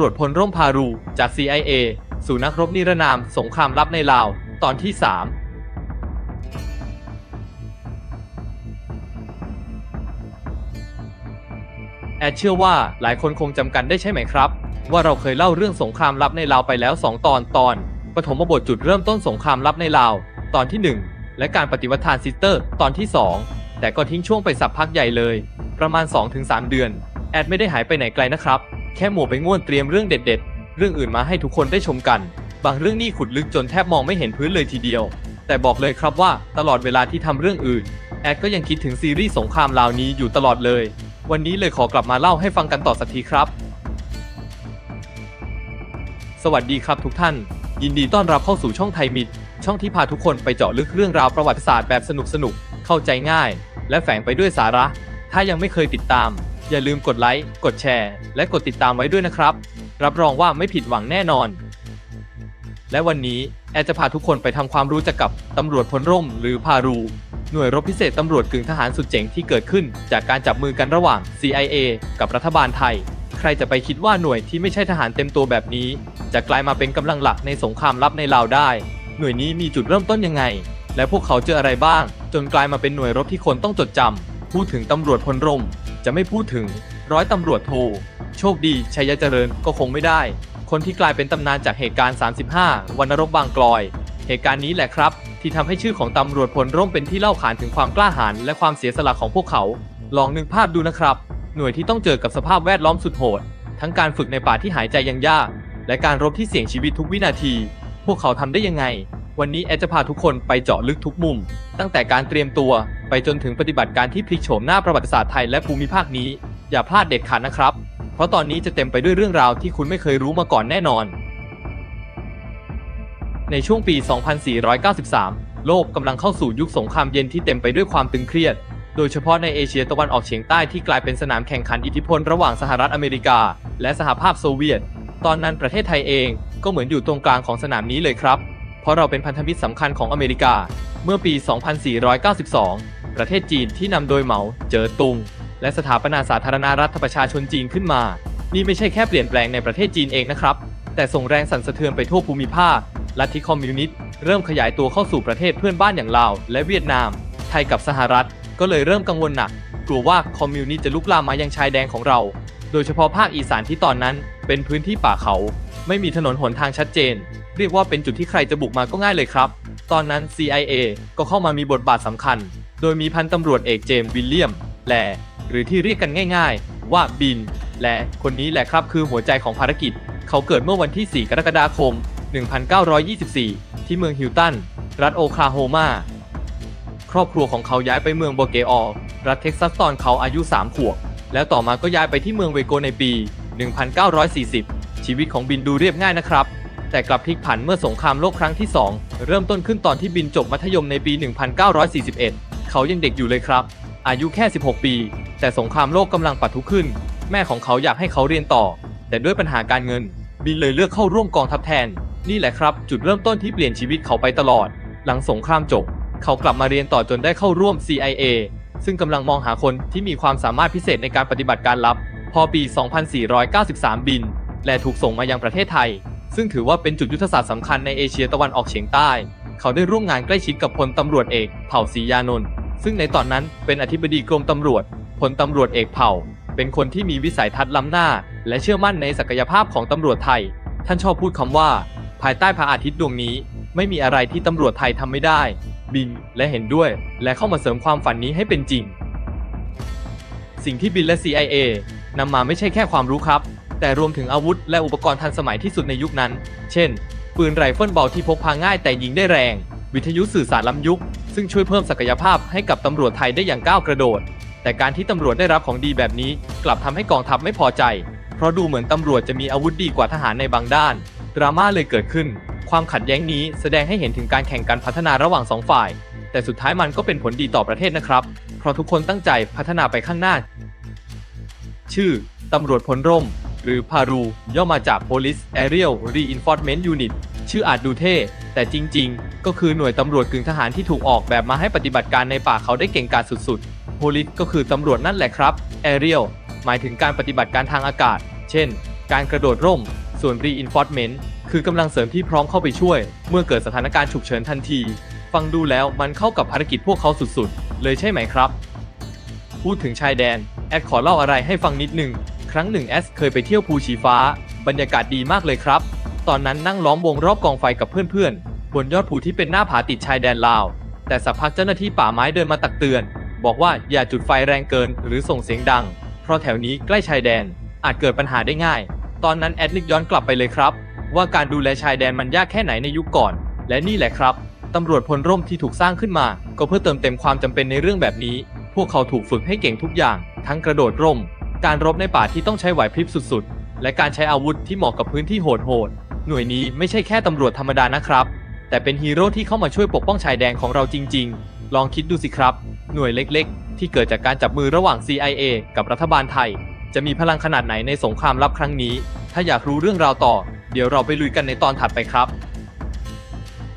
ำรวจพลร่มพารูจาก CIA สู่นักรบนิรนามสงครามลับในลาว ตอนที่ 3แอดเชื่อว่าหลายคนคงจำกันได้ใช่ไหมครับ ว่าเราเคยเล่าเรื่องสงครามลับในลาวไปแล้ว 2 ตอนตอนปฐมบทจุดเริ่มต้นสงครามลับในลาว ตอนที่ 1 และการปฏิวัติทานซิสเตอร์ ตอนที่ 2 แต่ก็ทิ้งช่วงไปสักพักใหญ่เลย ประมาณ 2-3 เดือน แอดไม่ได้หายไปไหนไกลนะครับ แค่หมวไปง่วนเตรียมเรื่องเด็ด ๆ เรื่องอื่นมาให้ทุกคนได้ชมกัน บางเรื่องนี่ขุดลึกจนแทบมองไม่เห็นพื้นเลยทีเดียว แต่บอกเลยครับว่าตลอดเวลาที่ทำเรื่องอื่น แอดก็ยังคิดถึงซีรีส์สงครามลาวนี้อยู่ตลอดเลย วันนี้เลยขอกลับมาเล่าให้ฟังกันต่อสักทีครับ สวัสดีครับทุกท่าน ยินดีต้อนรับเข้าสู่ช่องไทยมิดช่องที่พาทุกคนไปเจาะลึกเรื่องราวประวัติศาสตร์แบบสนุกสนุกๆเข้าใจง่าย และแฝงไปด้วยสาระ ถ้ายังไม่เคยติดตาม อย่าลืมกดไลค์ กดแชร์ และกดติดตามไว้ด้วยนะครับ รับรองว่าไม่ผิดหวังแน่นอน และวันนี้แอดจะพาทุกคนไปทำความรู้จักกับตำรวจพลร่ม หรือพารู หน่วยรบพิเศษตำรวจกึ่งทหารสุดเจ๋งที่เกิดขึ้น จากการจับมือกันระหว่าง CIA กับรัฐบาลไทย ใครจะไปคิดว่าหน่วยที่ไม่ใช่ทหารเต็มตัวแบบนี้ จะกลายมาเป็นกำลังหลักในสงครามลับในลาวได้ หน่วยนี้มีจุดเริ่มต้นยังไง และพวกเขาเจออะไรบ้าง จนกลายมาเป็นหน่วยรบที่คนต้องจดจำพูดถึงตำรวจพลร่ม จะไม่พูดถึงร้อยตำรวจโท โชคดีชัยเจริญก็คงไม่ได้ คนที่กลายเป็นตำนานจากเหตุการณ์ 35 วันนรบบางกลอย เหตุการณ์นี้แหละครับ ที่ทำให้ชื่อของตำรวจพลร่มเป็นที่เล่าขานถึงความกล้าหาญและความเสียสละของพวกเขา ลองนึกภาพดูนะครับ หน่วยที่ต้องเจอกับสภาพแวดล้อมสุดโหด ทั้งการฝึกในป่าที่หายใจยังยาก และการรบที่เสี่ยงชีวิตทุกวินาที พวกเขาทำได้ยังไง วันนี้แอดจะพาทุกคนไปเจาะลึกทุกมุม ตั้งแต่การเตรียมตัวไปจนถึงปฏิบัติการที่พลิกโฉมหน้าประวัติศาสตร์ไทยและภูมิภาคนี้ อย่าพลาดเด็ดขาดนะครับ เพราะตอนนี้จะเต็มไปด้วยเรื่องราวที่คุณไม่เคยรู้มาก่อนแน่นอน ในช่วงปี 2493 โลกกำลังเข้าสู่ยุคสงครามเย็นที่เต็มไปด้วยความตึงเครียด โดยเฉพาะในเอเชียตะวันออกเฉียงใต้ที่กลายเป็นสนามแข่งขันอิทธิพลระหว่างสหรัฐอเมริกา และสหภาพโซเวียต ตอนนั้นประเทศไทยเองก็เหมือนอยู่ตรงกลางของสนามนี้เลยครับ เพราะเราเป็นพันธมิตรสำคัญของอเมริกา เมื่อปี 2492 ประเทศจีนที่นำโดยเหมาเจ๋อตุง และสถาปนาสาธารณรัฐประชาชนจีนขึ้นมา นี่ไม่ใช่แค่เปลี่ยนแปลงในประเทศจีนเองนะครับ แต่ส่งแรงสั่นสะเทือนไปทั่วภูมิภาค ลัทธิคอมมิวนิสต์เริ่มขยายตัวเข้าสู่ประเทศเพื่อนบ้านอย่างลาว และเวียดนาม ไทยกับสหรัฐ ก็เลยเริ่มกังวลหนัก กลัวว่าคอมมิวนิสต์จะลุกลามมายังชายแดนของเรา โดยเฉพาะภาคอีสานที่ตอนนั้น เป็นพื้นที่ป่าเขา ไม่มีถนนหนทางชัดเจน เรียกว่าเป็นจุดที่ใครจะบุกมาก็ง่ายเลยครับ ตอนนั้น CIA ก็เข้ามามีบทบาทสำคัญ โดยมีพันตำรวจเอกเจมส์วิลเลียม แล หรือที่เรียกกันง่าย ๆ ว่าบิน และคนนี้แหละครับคือหัวใจของภารกิจ เขาเกิดเมื่อวันที่ 4 กรกฎาคม 1924 ที่เมืองฮิลตัน รัฐโอคลาโฮมา ครอบครัวของเขาย้ายไปเมืองโบเกออรัฐเท็กซัสตอนเขาอายุ 3 ขวบ แล้วต่อมาก็ย้ายไปที่เมืองเวโกในปี 1940 ชีวิตของบินดูเรียบง่ายนะครับ แต่กลับพลิกผันเมื่อสงครามโลกครั้งที่ 2 เริ่มต้นขึ้นตอนที่บินจบมัธยมในปี 1941 เขายังเด็กอยู่เลยครับ อายุแค่ 16 ปี แต่สงครามโลกกำลังปัทุขึ้น แม่ของเขาอยากให้เขาเรียนต่อ แต่ด้วยปัญหาการเงิน บินเลยเลือกเข้าร่วมกองทัพแทน นี่แหละครับ จุดเริ่มต้นที่เปลี่ยนชีวิตเขาไปตลอด หลังสงครามจบ เขากลับมาเรียนต่อจนได้เข้าร่วม CIA ซึ่งกำลังมองหาคนที่มีความสามารถพิเศษในการปฏิบัติการลับ พอปี 2493 บิน และถูกส่งมายังประเทศไทย ซึ่งถือว่าเป็นจุดยุทธศาสตร์สำคัญในเอเชียตะวันออกเฉียงใต้ เขาได้ร่วมงานใกล้ชิดกับพลตำรวจเอกเผ่าศรียานนท์ซึ่งในตอนนั้นเป็นอธิบดีกรมตำรวจพลตำรวจเอกเผ่า เป็นคนที่มีวิสัยทัศน์ล้ำหน้า และเชื่อมั่นในศักยภาพของตำรวจไทย ท่านชอบพูดคำว่า ภายใต้พระอาทิตย์ดวงนี้ ไม่มีอะไรที่ตำรวจไทยทำไม่ได้ บินและเห็นด้วย และเข้ามาเสริมความฝันนี้ให้เป็นจริง สิ่งที่บินและ CIA นำมาไม่ใช่แค่ความรู้ครับ แต่รวมถึงอาวุธและอุปกรณ์ทันสมัยที่สุดในยุคนั้น เช่น ปืนไรเฟิลเบาที่พกพาง่ายแต่ยิงได้แรง วิทยุสื่อสารล้ำยุค ซึ่งช่วยเพิ่มศักยภาพให้กับตำรวจไทยได้อย่างก้าวกระโดด แต่การที่ตำรวจได้รับของดีแบบนี้ กลับทำให้กองทัพไม่พอใจ เพราะดูเหมือนตำรวจจะมีอาวุธดีกว่าทหารในบางด้าน ดราม่าเลยเกิดขึ้น ความขัดแย้งนี้แสดงให้เห็นถึงการแข่งกันพัฒนาระหว่างสองฝ่าย แต่สุดท้ายมันก็เป็นผลดีต่อประเทศนะครับ เพราะทุกคนตั้งใจพัฒนาไปข้างหน้า ชื่อตำรวจพลร่ม หรือพารูย่อมาจาก Police Aerial Reinforcement Unit ชื่ออาจดูเท่ แต่จริง ๆ ก็คือหน่วยตำรวจกึ่งทหารที่ถูกออกแบบมาให้ปฏิบัติการในป่าเขาได้เก่งกาจสุดๆ Police ก็คือตำรวจนั่นแหละครับ Aerial หมายถึงการปฏิบัติการทางอากาศ เช่น การกระโดดร่ม ส่วน reinforcement คือกำลังเสริมที่พร้อมเข้าไปช่วย เมื่อเกิดสถานการณ์ฉุกเฉินทันที ฟังดูแล้วมันเข้ากับภารกิจพวกเขาสุดๆ เลยใช่ไหมครับ พูดถึงชายแดน แอดขอเล่าอะไรให้ฟังนิดหนึ่ง ครั้งหนึ่งแอดเคยไปเที่ยวภูชีฟ้า บรรยากาศดีมากเลยครับ ตอนนั้นนั่งล้อมวงรอบกองไฟกับเพื่อนๆ บนยอดภูที่เป็นหน้าผาติดชายแดนลาว แต่สักพักเจ้าหน้าที่ป่าไม้เดินมาตักเตือน บอกว่าอย่าจุดไฟแรงเกินหรือส่งเสียงดัง เพราะแถวนี้ใกล้ชายแดน อาจเกิดปัญหาได้ง่าย ตอนนั้นแอดนึกย้อนกลับไปเลยครับ ว่าการดูแลชายแดนมันยากแค่ไหนในยุคก่อน และนี่แหละครับตำรวจพลร่มที่ถูกสร้างขึ้นมา ก็เพื่อเติมเต็มความจำเป็นในเรื่องแบบนี้ พวกเขาถูกฝึกให้เก่งทุกอย่าง ทั้งกระโดดร่ม การรบในป่าที่ต้องใช้ไหวพริบสุดๆ และการใช้อาวุธที่เหมาะกับพื้นที่โหดๆ หน่วยนี้ไม่ใช่แค่ตำรวจธรรมดานะครับ แต่เป็นฮีโร่ที่เข้ามาช่วยปกป้องชายแดนของเราจริงๆ ลองคิดดูสิครับ หน่วยเล็กๆ ที่เกิดจากการจับมือระหว่าง CIA กับรัฐบาลไทย จะมีพลังขนาดไหนในสงครามลับครั้งนี้ ถ้าอยากรู้เรื่องราวต่อ เดี๋ยวเราไปลุยกันในตอนถัดไปครับ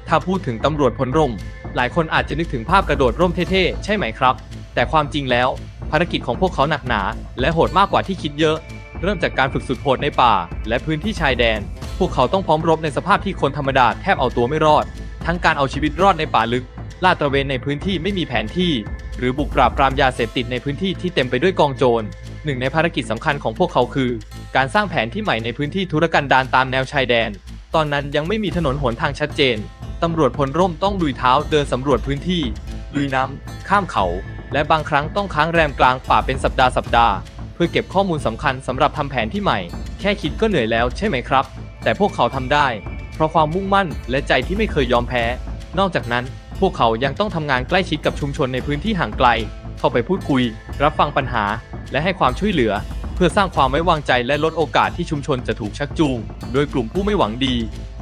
ถ้าพูดถึงตำรวจพลร่ม หลายคนอาจจะนึกถึงภาพกระโดดร่มเท่ๆ ใช่ไหมครับ แต่ความจริงแล้ว ภารกิจของพวกเขาหนักหนา และโหดมากกว่าที่คิดเยอะ เริ่มจากการฝึกสุดโหดในป่า และพื้นที่ชายแดน พวกเขาต้องพร้อมรบในสภาพที่คนธรรมดาแทบเอาตัวไม่รอด ทั้งการเอาชีวิตรอดในป่าลึก ลาดตระเวนในพื้นที่ไม่มีแผนที่ หรือบุกปราบปรามยาเสพติดในพื้นที่ที่เต็มไปด้วยกองโจร หนึ่งในภารกิจสำคัญของพวกเขาคือ การสร้างแผนที่ใหม่ในพื้นที่ธุรกันดารตามแนวชายแดน ตอนนั้นยังไม่มีถนนหนทางชัดเจนตำรวจพลร่มต้องลุยเท้าเดินสำรวจพื้นที่ลุยน้ำข้ามเขา และบางครั้งต้องค้างแรมกลางป่าเป็นสัปดาห์สัปดาห์ เพื่อเก็บข้อมูลสำคัญสำหรับทำแผนที่ใหม่ แค่คิดก็เหนื่อยแล้วใช่ไหมครับ แต่พวกเขาทำได้ เพราะความมุ่งมั่นและใจที่ไม่เคยยอมแพ้ นอกจากนั้นพวกเขายังต้องทำงานใกล้ชิดกับชุมชนในพื้นที่ห่างไกล เข้าไปพูดคุย รับฟังปัญหา และให้ความช่วยเหลือ เพื่อสร้างความไว้วางใจและลดโอกาสที่ชุมชนจะถูกชักจูง โดยกลุ่มผู้ไม่หวังดี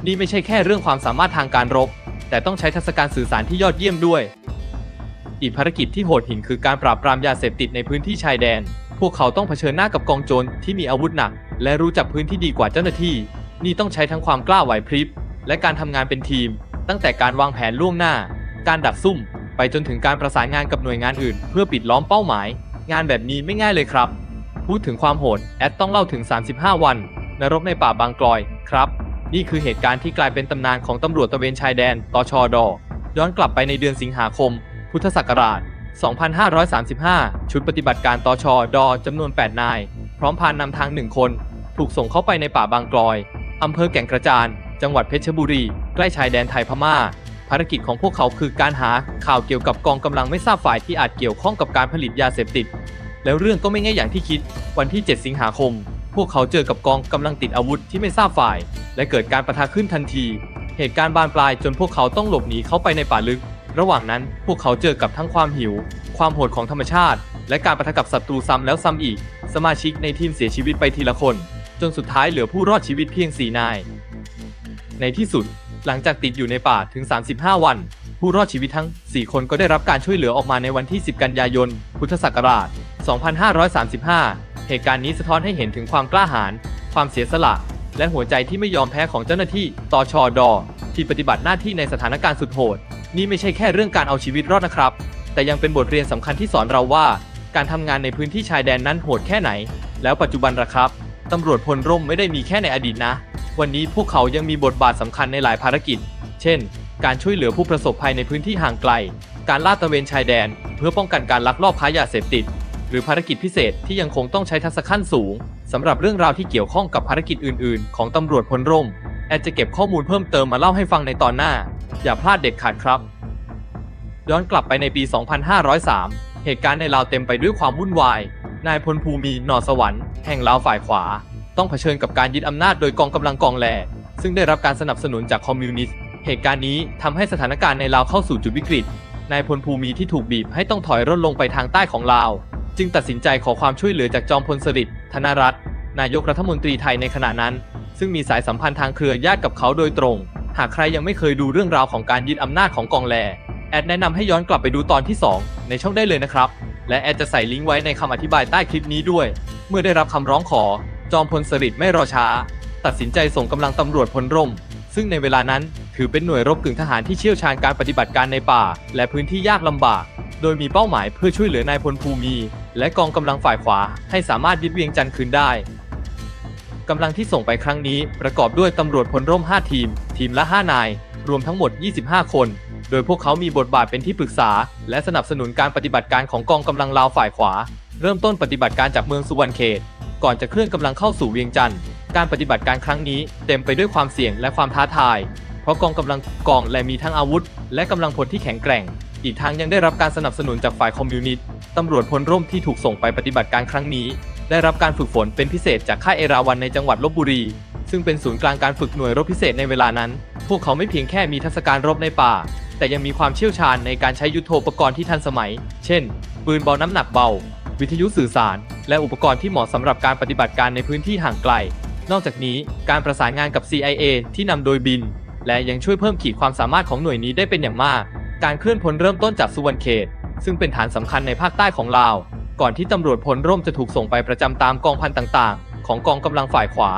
นี่ไม่ใช่แค่เรื่องความสามารถทางการรบ แต่ต้องใช้ทักษะการสื่อสารที่ยอดเยี่ยมด้วย อีกภารกิจที่โหดหินคือการปราบปรามยาเสพติดในพื้นที่ชายแดน พวกเขาต้องเผชิญหน้ากับกองโจรที่มีอาวุธหนัก และรู้จักพื้นที่ดีกว่าเจ้าหน้าที่ นี่ต้องใช้ทั้งความกล้าไหวพริบ และการทำงานเป็นทีม ตั้งแต่การวางแผนล่วงหน้า การดักซุ่ม ไปจนถึงการประสานงานกับหน่วยงานอื่น เพื่อปิดล้อมเป้าหมาย งานแบบนี้ไม่ง่ายเลยครับ พูดถึงความโหดแอดต้องเล่าถึง 35 วัน นรกในป่าบางกลอยครับ นี่คือเหตุการณ์ที่กลายเป็นตำนานของตำรวจตะเวนชายแดนตชดย้อนกลับไปในเดือนสิงหาคม พุทธศักราช 2535 ชุดปฏิบัติการตชดจำนวน 8 นาย พร้อมพานนำทางหนึ่งคน ถูกส่งเข้าไปในป่าบางกลอยอำเภอแก่งกระจาน จังหวัดเพชรบุรี ใกล้ชายแดนไทยพม่า ภารกิจของพวกเขาคือการหาข่าวเกี่ยวกับกองกำลังไม่ทราบฝ่ายที่อาจเกี่ยวข้องกับการผลิตยาเสพติด แล้วเรื่องก็ไม่ง่ายอย่างที่คิด วันที่ 7 สิงหาคม พวกเขาเจอกับกองกำลังติดอาวุธที่ไม่ทราบฝ่าย และเกิดการประทะขึ้นทันที เหตุการณ์บานปลายจนพวกเขาต้องหลบหนีเข้าไปในป่าลึก ระหว่างนั้นพวกเขาเจอกับทั้งความหิว ความโหดของธรรมชาติ และการประทะกับศัตรูซ้ำแล้วซ้ำอีก สมาชิกในทีมเสียชีวิตไปทีละคน จนสุดท้ายเหลือผู้รอดชีวิตเพียง4นาย ในที่สุดหลังจากติดอยู่ในป่าถึง 35 วัน ผู้รอดชีวิตทั้ง 4 คนก็ได้รับการช่วยเหลือออกมาในวันที่ 10 กันยายน พุทธศักราช 2535 เหตุการณ์นี้สะท้อนให้เห็นถึงความกล้าหาญ ความเสียสละ และหัวใจที่ไม่ยอมแพ้ของเจ้าหน้าที่ตชด ที่ปฏิบัติหน้าที่ในสถานการณ์สุดโหด นี่ไม่ใช่แค่เรื่องการเอาชีวิตรอดนะครับ แต่ยังเป็นบทเรียนสำคัญที่สอนเราว่า การทำงานในพื้นที่ชายแดนนั้นโหดแค่ไหน แล้วปัจจุบันละครับตำรวจพลร่มไม่ได้มีแค่ในอดีตนะ วันนี้พวกเขายังมีบทบาทสำคัญในหลายภารกิจ เช่น การช่วยเหลือผู้ประสบภัยในพื้นที่ห่างไกล การลาดตระเวนชายแดน เพื่อป้องกันการลักลอบค้ายาเสพติด หรือภารกิจพิเศษที่ยังคงต้องใช้ทักษะขั้นสูงสำหรับเรื่องราวที่เกี่ยวข้องกับภารกิจอื่น ๆ ของตำรวจพลร่ม แอดจะเก็บข้อมูลเพิ่มเติมมาเล่าให้ฟังในตอนหน้า อย่าพลาดเด็ดขาดครับ ย้อนกลับไปในปี 2503 เหตุการณ์ในลาวเต็มไปด้วยความวุ่นวาย นายพลภูมิหนอสวรรค์แห่งลาวฝ่ายขวา ต้องเผชิญกับการยึดอำนาจโดยกองกำลังกองแหลซึ่งได้รับการสนับสนุนจากคอมมิวนิสต์ เหตุการณ์นี้ทำให้สถานการณ์ในลาวเข้าสู่จุดวิกฤต นายพลภูมิที่ถูกบีบให้ต้องถอยร่นลงไปทางใต้ของลาว จึงตัดสินใจขอความช่วยเหลือจากจอมพลสฤษดิ์ธนรัตน์นายกรัฐมนตรีไทยในขณะนั้น ซึ่งมีสายสัมพันธ์ทางเครือญาติกับเขาโดยตรง หากใครยังไม่เคยดูเรื่องราวของการยึดอำนาจของกองแล แอดแนะนำให้ย้อนกลับไปดูตอนที่ 2 ในช่องได้เลยนะครับ และแอดจะใส่ลิงก์ไว้ในคำอธิบายใต้คลิปนี้ด้วย เมื่อได้รับคำร้องขอ จอมพลสฤษดิ์ไม่รอช้า ตัดสินใจส่งกำลังตำรวจพลร่ม ซึ่งในเวลานั้นถือเป็นหน่วยรบกึ่งทหารที่เชี่ยวชาญการปฏิบัติการในป่า และพื้นที่ยากลำบาก โดยมีเป้าหมายเพื่อช่วยเหลือนายพลภูมิ และกองกำลังฝ่ายขวา ให้สามารถยึดเวียงจันทร์คืนได้กำลังที่ส่งไปครั้งนี้ประกอบด้วยตำรวจพลร่ม 5 ทีม ทีมละ 5 นาย รวมทั้งหมด 25 คน โดยพวกเขามีบทบาทเป็นที่ปรึกษา และสนับสนุนการปฏิบัติการของกองกำลังลาวฝ่ายขวา เริ่มต้นปฏิบัติการจากเมืองสุวรรณเขต ก่อนจะเคลื่อนกำลังเข้าสู่เวียงจันทร์การปฏิบัติการครั้งนี้เต็มไปด้วยความเสี่ยงและความท้าทาย เพราะกองกำลังกองและมีทั้งอาวุธ และกำลังพลที่แข็งแกร่ง อีกทั้งยังได้รับการสนับสนุนจากฝ่ายคอมมิวนิสต์ตำรวจพลร่มที่ถูกส่งไปปฏิบัติการครั้งนี้ ได้รับการฝึกฝนเป็นพิเศษจากค่ายเอราวันในจังหวัดลบบุรี ซึ่งเป็นศูนย์กลางการฝึกหน่วยรบพิเศษในเวลานั้น พวกเขาไม่เพียงแค่มีทักษการรบในป่า แต่ยังมีความเชี่ยวชาญในการใช้ยุทโธปกรณ์ที่ทันสมัย เช่น ปืนเบาน้ำหนักเบา วิทยุสื่อสาร และอุปกรณ์ที่เหมาะสำหรับการปฏิบัติการในพื้นที่ห่างไกล นอกจากนี้การประสานงานกับ CIA ที่นำโดยบิน และยังช่วยเพิ่มขีดความสามารถของหน่วยนี้ได้เป็นอย่างมาก การเคลื่อนพลเริ่มต้นจากสุวรรณเขต ซึ่งเป็นฐานสำคัญในภาคใต้ของลาว ก่อนที่ตำรวจพลร่มจะถูกส่งไปประจำตามกองพันต่างๆ ของกองกำลังฝ่ายขวา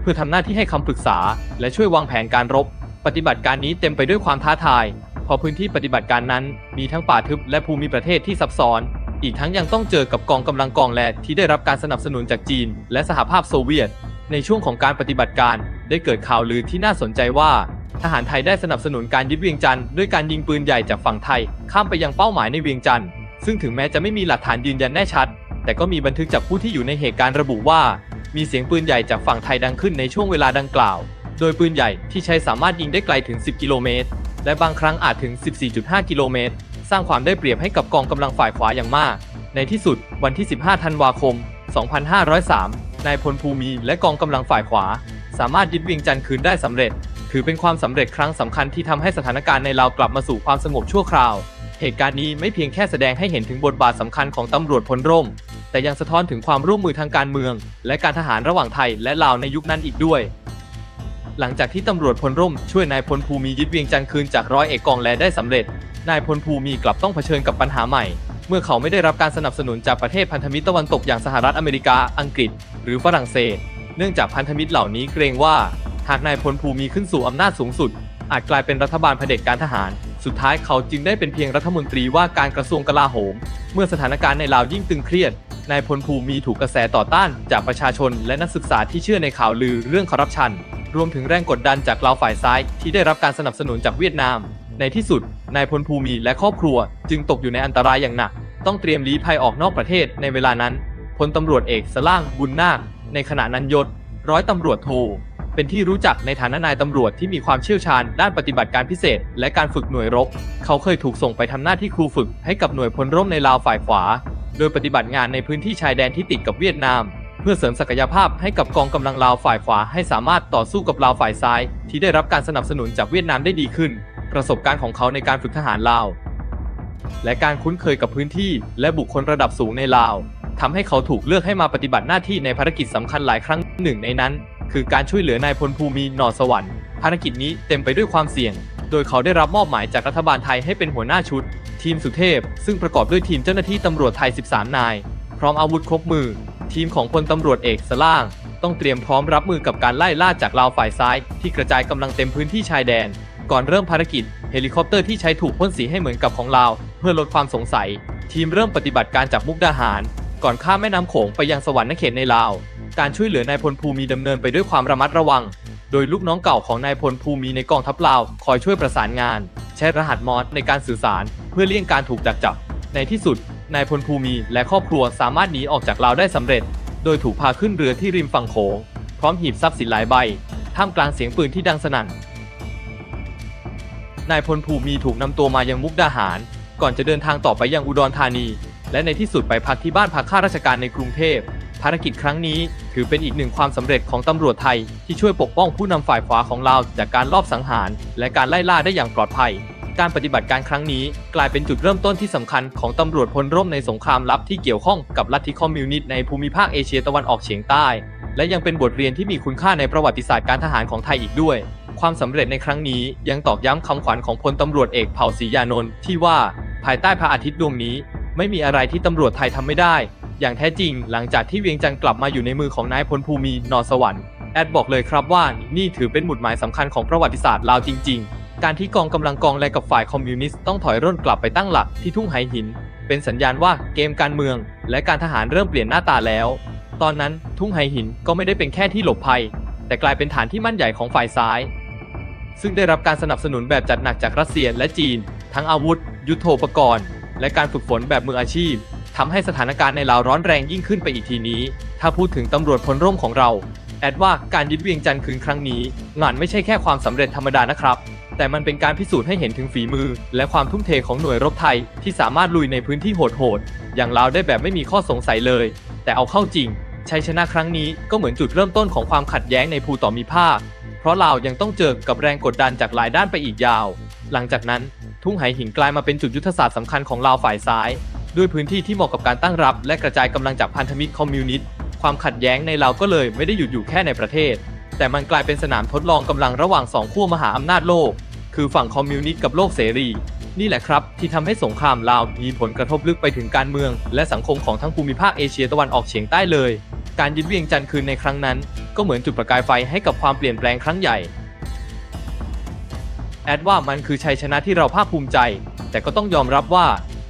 เพื่อทำหน้าที่ให้คำปรึกษา และช่วยวางแผนการรบ ปฏิบัติการนี้เต็มไปด้วยความท้าทาย เพราะพื้นที่ปฏิบัติการนั้นมีทั้งป่าทึบและภูมิประเทศที่ซับซ้อน อีกทั้งยังต้องเจอกับกองกำลังกองแลที่ได้รับการสนับสนุนจากจีน และสหภาพโซเวียต ในช่วงของการปฏิบัติการ ได้เกิดข่าวลือที่น่าสนใจว่า ทหารไทยได้สนับสนุนการยึดเวียงจันทร์ด้วยการยิงปืนใหญ่จากฝั่งไทย ข้ามไปยังเป้าหมายในเวียงจันทร์ซึ่งถึงแม้จะไม่มีหลักฐานยืนยันแน่ชัด แต่ก็มีบันทึกจากผู้ที่อยู่ในเหตุการณ์ระบุว่า มีเสียงปืนใหญ่จากฝั่งไทยดังขึ้นในช่วงเวลาดังกล่าว โดยปืนใหญ่ที่ใช้สามารถยิงได้ไกลถึง 10 กิโลเมตร และบางครั้งอาจถึง 14.5 กิโลเมตร สร้างความได้เปรียบให้กับกองกำลังฝ่ายขวาอย่างมาก ในที่สุด วันที่ 15 ธันวาคม 2503 นายพลภูมิและกองกำลังฝ่ายขวา สามารถยึดเวียงจันทร์คืนได้สำเร็จ ถือเป็นความสำเร็จครั้งสำคัญที่ทำให้สถานการณ์ในลาวกลับมาสู่ความสงบชั่วคราว เหตุการณ์นี้ไม่เพียงแค่แสดงให้เห็นถึงบทบาทสำคัญของตำรวจพลร่ม แต่ยังสะท้อนถึงความร่วมมือทางการเมือง และการทหารระหว่างไทยและลาวในยุคนั้นอีกด้วย หลังจากที่ตำรวจพลร่มช่วยนายพลภูมิยึดเวียงจันทร์คืนจากร้อยเอกกองแลได้สำเร็จ นายพลภูมิกลับต้องเผชิญกับปัญหาใหม่ เมื่อเขาไม่ได้รับการสนับสนุนจากประเทศพันธมิตรตะวันตกอย่างสหรัฐอเมริกา อังกฤษ หรือฝรั่งเศส เนื่องจากพันธมิตรเหล่านี้เกรงว่า หากนายพลภูมิขึ้นสู่อำนาจสูงสุด อาจกลายเป็นรัฐบาลเผด็จการทหารสุดท้ายเขาจึงได้เป็นเพียงรัฐมนตรีว่าการกระทรวงกลาโหม เมื่อสถานการณ์ในลาวยิ่งตึงเครียด นายพลภูมิถูกกระแสต่อต้านจากประชาชนและนักศึกษาที่เชื่อในข่าวลือเรื่องคอร์รัปชัน รวมถึงแรงกดดันจากลาวฝ่ายซ้ายที่ได้รับการสนับสนุนจากเวียดนาม ในที่สุด นายพลภูมิและครอบครัว จึงตกอยู่ในอันตรายอย่างหนัก ต้องเตรียมลี้ภัยออกนอกประเทศในเวลานั้นพลตำรวจเอกสล่างบุญนาค ในขณะนั้นยศ ร้อยตำรวจโทเป็นที่รู้จักในฐานะนายตำรวจที่มีความเชี่ยวชาญด้านปฏิบัติการพิเศษ และการฝึกหน่วยรบ เขาเคยถูกส่งไปทำหน้าที่ครูฝึกให้กับหน่วยพลร่มในลาวฝ่ายขวา โดยปฏิบัติงานในพื้นที่ชายแดนที่ติดกับเวียดนาม เพื่อเสริมศักยภาพให้กับกองกำลังลาวฝ่ายขวาให้สามารถต่อสู้กับลาวฝ่ายซ้าย ที่ได้รับการสนับสนุนจากเวียดนามได้ดีขึ้น ประสบการณ์ของเขาในการฝึกทหารลาว และการคุ้นเคยกับพื้นที่ และบุคคลระดับสูงในลาวทำให้เขาถูกเลือกให้มาปฏิบัติหน้าที่ในภารกิจสำคัญหลายครั้งหนึ่งในนั้น คือการช่วยเหลือนายพลภูมิหนอสวรรค์ภารกิจนี้เต็มไปด้วยความเสี่ยง โดยเขาได้รับมอบหมายจากรัฐบาลไทยให้เป็นหัวหน้าชุด ทีมสุเทพ ซึ่งประกอบด้วยทีมเจ้าหน้าที่ตำรวจไทย 13 นาย พร้อมอาวุธครบมือ ทีมของพลตำรวจเอกสล่าง ต้องเตรียมพร้อมรับมือกับการไล่ล่าจากลาวฝ่ายซ้าย ที่กระจายกำลังเต็มพื้นที่ชายแดน ก่อนเริ่มภารกิจ เฮลิคอปเตอร์ที่ใช้ถูกพ่นสีให้เหมือนกับของลาว เพื่อลดความสงสัย ทีมเริ่มปฏิบัติการจากมุกดาหาร ก่อนข้ามแม่น้ำโขงไปยังสวรรค์นเขตในลาว การช่วยเหลือนายพลภูมิดำเนินไปด้วยความระมัดระวัง โดยลูกน้องเก่าของนายพลภูมิในกองทัพลาวคอยช่วยประสานงาน ใช้รหัสมอสในการสื่อสาร เพื่อเลี่ยงการถูกดักจับ ในที่สุด นายพลภูมิและครอบครัวสามารถหนีออกจากลาวได้สำเร็จ โดยถูกพาขึ้นเรือที่ริมฝั่งโขงพร้อมหีบทรัพย์สินหลายใบ ท่ามกลางเสียงปืนที่ดังสนั่น นายพลภูมิถูกนำตัวมายังมุกดาหาร ก่อนจะเดินทางต่อไปยังอุดรธานี และในที่สุดไปพักที่บ้านพักข้าราชการในกรุงเทพ ภารกิจครั้งนี้ถือเป็นอีกหนึ่งความสำเร็จของตำรวจไทย ที่ช่วยปกป้องผู้นำฝ่ายขวาของลาวจากการลอบสังหาร และการไล่ล่าได้อย่างปลอดภัย การปฏิบัติการครั้งนี้ กลายเป็นจุดเริ่มต้นที่สำคัญของตำรวจพลร่มในสงครามลับที่เกี่ยวข้องกับลัทธิคอมมิวนิสต์ในภูมิภาคเอเชียตะวันออกเฉียงใต้ และยังเป็นบทเรียนที่มีคุณค่าในประวัติศาสตร์การทหารของไทยอีกด้วย ความสำเร็จในครั้งนี้ยังตอกย้ำคำขวัญของพลตำรวจเอกเผ่าศรียานนท์ที่ว่าภายใต้พระอาทิตย์ดวงนี้ ไม่มีอะไรที่ตำรวจไทยทำไม่ได้ อย่างแท้จริง หลังจากที่เวียงจันทร์กลับมาอยู่ในมือของนายพลภูมินอสวรรค์แอดบอกเลยครับว่านี่ถือเป็นหมุดหมายสำคัญของประวัติศาสตร์ลาวจริง ๆ การที่กองกำลังกองแลกับฝ่ายคอมมิวนิสต์ต้องถอยร่นกลับไปตั้งหลักที่ทุ่งไหหิน เป็นสัญญาณว่าเกมการเมือง และการทหารเริ่มเปลี่ยนหน้าตาแล้ว ตอนนั้นทุ่งไฮหินก็ไม่ได้เป็นแค่ที่หลบภัย แต่กลายเป็นฐานที่มั่นใหญ่ของฝ่ายซ้าย ซึ่งได้รับการสนับสนุนแบบจัดหนักจากรัสเซียและจีน ทั้งอาวุธ ยุทโธปกรณ์ และการฝึกฝนแบบมืออาชีพ ทำให้สถานการณ์ในลาวร้อนแรงยิ่งขึ้นไปอีกทีนี้ ถ้าพูดถึงตำรวจพลร่มของเรา แอดว่าการยึดเวียงจันทร์คืนครั้งนี้งานไม่ใช่แค่ความสำเร็จธรรมดานะครับ แต่มันเป็นการพิสูจน์ให้เห็นถึงฝีมือ และความทุ่มเทของหน่วยรบไทยที่สามารถลุยในพื้นที่โหดๆอย่างลาวได้แบบไม่มีข้อสงสัยเลย แต่เอาเข้าจริงชัยชนะครั้งนี้ก็เหมือนจุดเริ่มต้นของความขัดแย้งในภูต่อมีภาค เพราะลาวยังต้องเจอกับแรงกดดันจากหลายด้านไปอีกยาว หลังจากนั้นทุ่งไหหินกลายมาเป็นจุดยุทธศาสตร์สำคัญของลาวฝ่ายซ้าย ด้วยพื้นที่ที่เหมาะกับการตั้งรับ และกระจายกำลังจากพันธมิตรคอมมิวนิสต์ความขัดแย้งในลาวก็เลยไม่ได้หยุดอยู่แค่ในประเทศ แต่มันกลายเป็นสนามทดลองกำลังระหว่างสองขั้วมหาอำนาจโลก คือฝั่งคอมมิวนิสต์กับโลกเสรี นี่แหละครับ ที่ทำให้สงครามลาวมีผลกระทบลึกไปถึงการเมือง และสังคมของทั้งภูมิภาคเอเชียตะวันออกเฉียงใต้เลย การยึดเวียงจันทร์คืนในครั้งนั้น ก็เหมือนจุดประกายไฟให้กับความเปลี่ยนแปลงครั้งใหญ่แอดว่ามันคือชัยชนะที่เราภาคภูมิใจ แต่ก็ต้องยอมรับว่า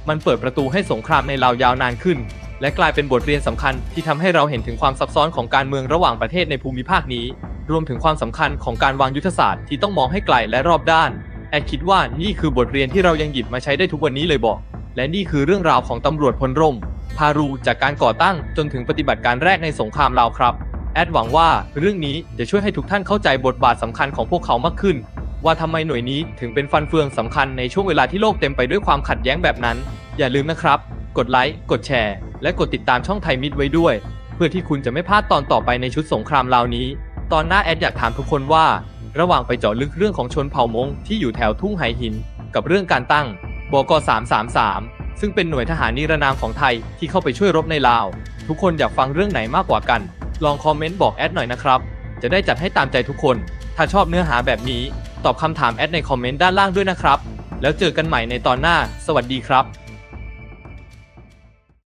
มันเปิดประตูให้สงครามในลาวยาวนานขึ้น และกลายเป็นบทเรียนสำคัญที่ทำให้เราเห็นถึงความซับซ้อนของการเมืองระหว่างประเทศในภูมิภาคนี้ รวมถึงความสำคัญของการวางยุทธศาสตร์ที่ต้องมองให้ไกลและรอบด้าน แอดคิดว่านี่คือบทเรียนที่เรายังหยิบมาใช้ได้ทุกวันนี้เลยบอก และนี่คือเรื่องราวของตำรวจพลร่ม พารูจากการก่อตั้งจนถึงปฏิบัติการแรกในสงครามลาวครับ แอดหวังว่าเรื่องนี้จะช่วยให้ทุกท่านเข้าใจบทบาทสำคัญของพวกเขามากขึ้น ว่าทำไมหน่วยนี้ถึงเป็นฟันเฟืองสำคัญในช่วงเวลาที่โลกเต็มไปด้วยความขัดแย้งแบบนั้น อย่าลืมนะครับ กดไลค์ กดแชร์ และกดติดตามช่องไทยมิดไว้ด้วย เพื่อที่คุณจะไม่พลาดตอนต่อไปในชุดสงครามลาวนี้ ตอนหน้าแอดอยากถามทุกคนว่า ระหว่างไปเจาะลึกเรื่องของชนเผ่ามงที่อยู่แถวทุ่งไหหิน กับเรื่องการตั้งบก333 ซึ่งเป็นหน่วยทหารนิรนามของไทยที่เข้าไปช่วยรบในลาว ทุกคนอยากฟังเรื่องไหนมากกว่ากัน ลองคอมเมนต์บอกแอดหน่อยนะครับ จะได้จัดให้ตามใจทุกคน ถ้าชอบเนื้อหาแบบนี้ ตอบคำถามแอดในคอมเมนต์ด้านล่างด้วยนะครับ แล้วเจอกันใหม่ในตอนหน้า สวัสดีครับ